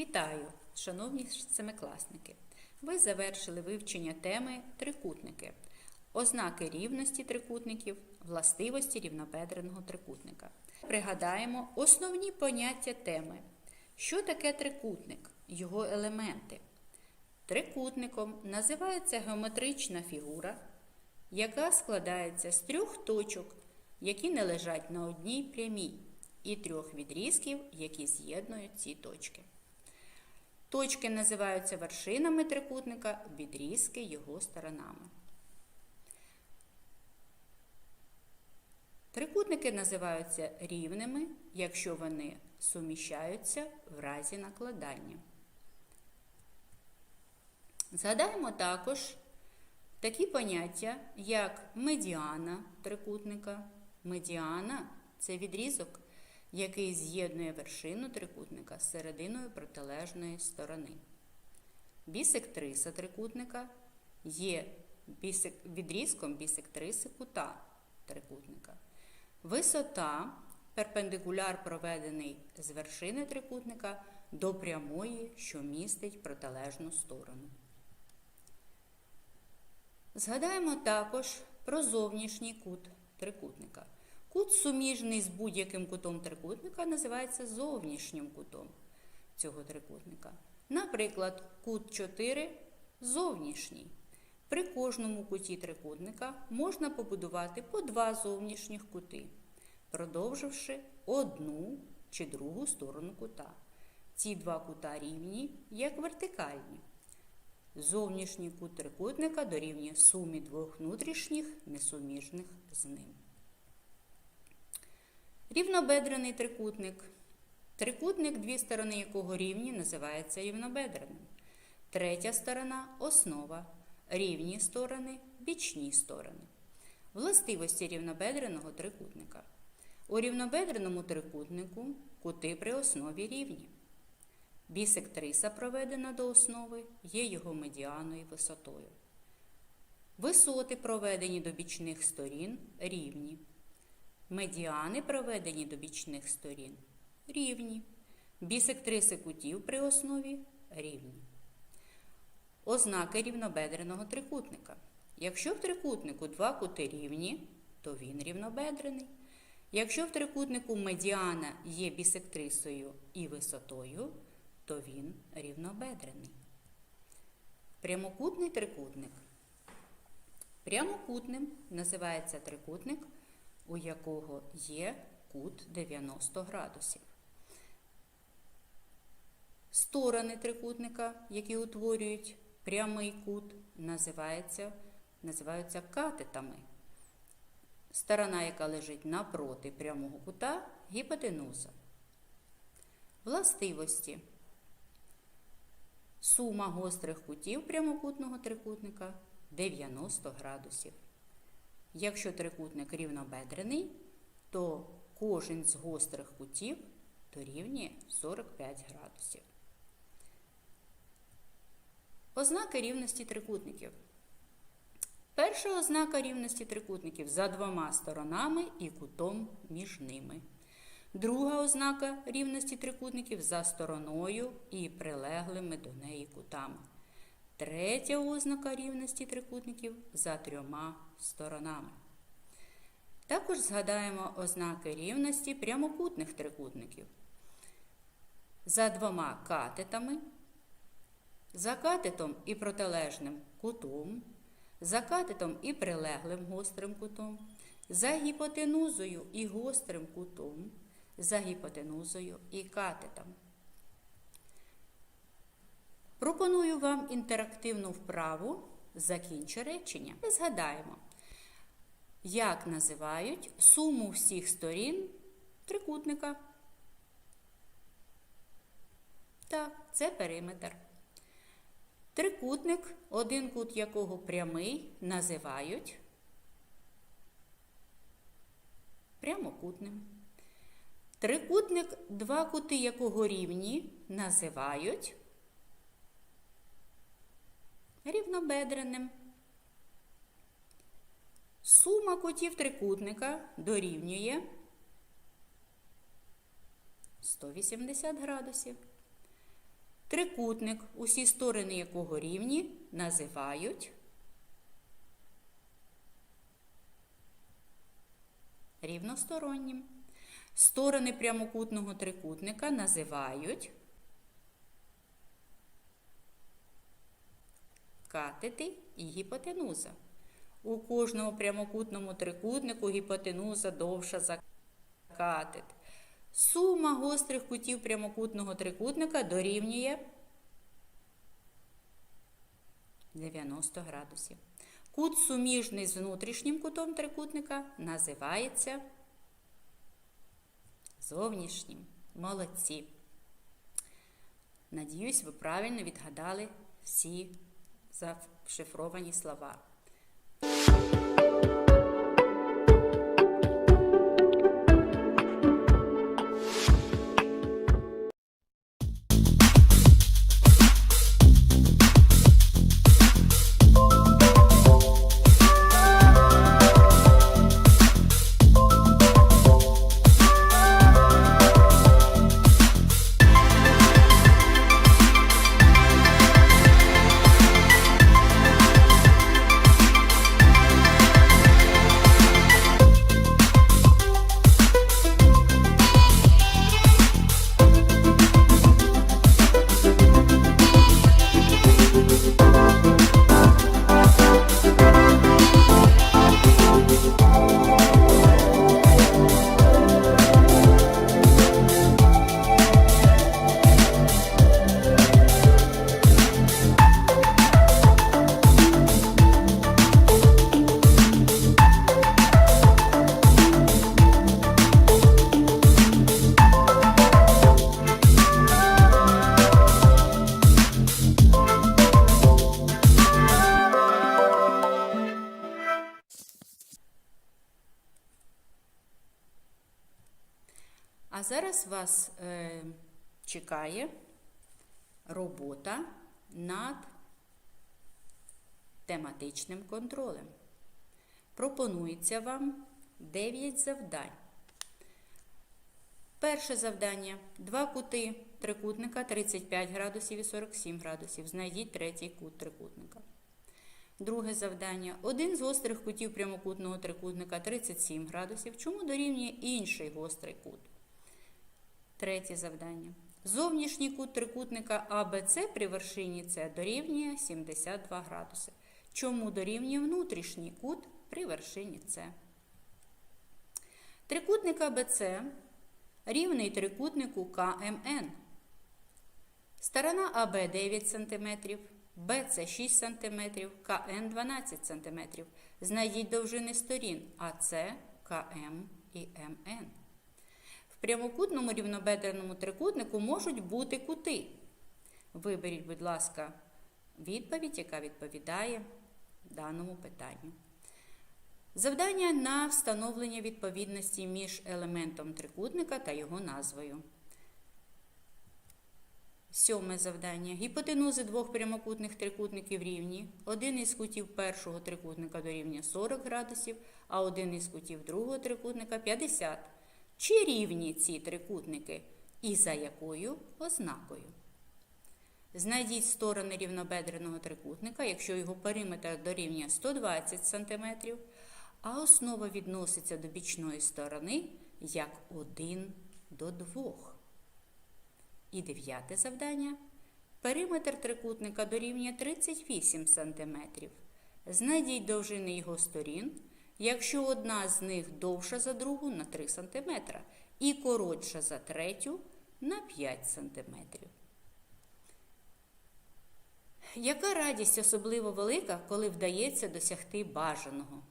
Вітаю, шановні семикласники! Ви завершили вивчення теми трикутники, ознаки рівності трикутників, властивості рівнобедреного трикутника. Пригадаємо основні поняття теми. Що таке трикутник? Його елементи. Трикутником називається геометрична фігура, яка складається з трьох точок, які не лежать на одній прямій, і трьох відрізків, які з'єднують ці точки. Точки називаються вершинами трикутника, відрізки його сторонами. Трикутники називаються рівними, якщо вони суміщаються в разі накладання. Згадаємо також такі поняття, як медіана трикутника. Медіана це відрізок, який з'єднує вершину трикутника з серединою протилежної сторони. Бісектриса трикутника є відрізком бісектриси кута трикутника. Висота перпендикуляр проведений з вершини трикутника до прямої, що містить протилежну сторону. Згадаємо також про зовнішній кут трикутника. Кут, суміжний з будь-яким кутом трикутника, називається зовнішнім кутом цього трикутника. Наприклад, кут 4 зовнішній. При кожному куті трикутника можна побудувати по два зовнішніх кути, продовживши одну чи другу сторону кута. Ці два кута рівні, як вертикальні. Зовнішній кут трикутника дорівнює сумі двох внутрішніх, несуміжних з ним. Рівнобедрений трикутник. Трикутник, дві сторони якого рівні, називається рівнобедреним. Третя сторона основа. Рівні сторони, бічні сторони. Властивості рівнобедреного трикутника. У рівнобедреному трикутнику кути при основі рівні. Бісектриса, проведена до основи, є його медіаною висотою. Висоти, проведені до бічних сторін, рівні. Медіани, проведені до бічних сторін, рівні. Бісектриси кутів при основі рівні. Ознаки рівнобедреного трикутника. Якщо в трикутнику два кути рівні, то він рівнобедрений. Якщо в трикутнику медіана є бісектрисою і висотою, то він рівнобедрений. Прямокутний трикутник. Прямокутним називається трикутник, у якого є кут 90 градусів. Сторони трикутника, які утворюють прямий кут, називаються, називаються катетами. Сторона, яка лежить напроти прямого кута, гіпотенуза. Властивості. Сума гострих кутів прямокутного трикутника 90 градусів. Якщо трикутник рівнобедрений, то кожен з гострих кутів дорівнює 45 градусів. Ознаки рівності трикутників. Перша ознака рівності трикутників за двома сторонами і кутом між ними. Друга ознака рівності трикутників за стороною і прилеглими до неї кутами. Третя ознака рівності трикутників за трьома сторонами. Також згадаємо ознаки рівності прямокутних трикутників. За двома катетами, за катетом і протилежним кутом, за катетом і прилеглим гострим кутом, за гіпотенузою і гострим кутом, за гіпотенузою і катетом. Пропоную вам інтерактивну вправу закінчу речення. Згадаємо, як називають суму всіх сторін трикутника. Так, це периметр. Трикутник, один кут якого прямий, називають прямокутним. Трикутник, два кути якого рівні, називають рівнобедреним. Сума кутів трикутника дорівнює 180 градусів. Трикутник, усі сторони якого рівні, називають рівностороннім. Сторони прямокутного трикутника називають катети і гіпотенуза. У кожному прямокутному трикутнику гіпотенуза довша за катет. Сума гострих кутів прямокутного трикутника дорівнює 90 градусів. Кут суміжний з внутрішнім кутом трикутника називається зовнішнім. Молодці. Надіюсь, ви правильно відгадали всі зашифровані слова. А зараз вас е, чекає робота над тематичним контролем. Пропонується вам 9 завдань. Перше завдання. Два кути трикутника 35 градусів і 47 градусів. Знайдіть третій кут трикутника. Друге завдання. Один з гострих кутів прямокутного трикутника 37 градусів. Чому дорівнює інший гострий кут? Третє завдання. Зовнішній кут трикутника АБЦ при вершині С дорівнює 72 градуси. Чому дорівнює внутрішній кут при вершині С? Трикутник АБЦ рівний трикутнику КМН. Сторона АБ 9 см, БЦ 6 см, КН 12 см. Знайдіть довжини сторін АЦ, КМ і МН. Прямокутному рівнобедреному трикутнику можуть бути кути. Виберіть, будь ласка, відповідь, яка відповідає даному питанню. Завдання на встановлення відповідності між елементом трикутника та його назвою. Сьоме завдання. Гіпотенузи двох прямокутних трикутників рівні. Один із кутів першого трикутника дорівнює 40 градусів, а один із кутів другого трикутника 50. Чи рівні ці трикутники і за якою ознакою? Знайдіть сторони рівнобедреного трикутника, якщо його периметр дорівнює 120 см, а основа відноситься до бічної сторони як 1 до 2. І дев'яте завдання. Периметр трикутника дорівнює 38 см. Знайдіть довжини його сторін, якщо одна з них довша за другу на 3 см і коротша за третю на 5 см. Яка радість особливо велика, коли вдається досягти бажаного?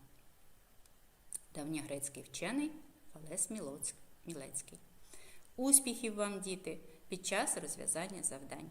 Давньогрецький вчений Фалес Мілецький. Успіхів вам, діти, під час розв'язання завдань.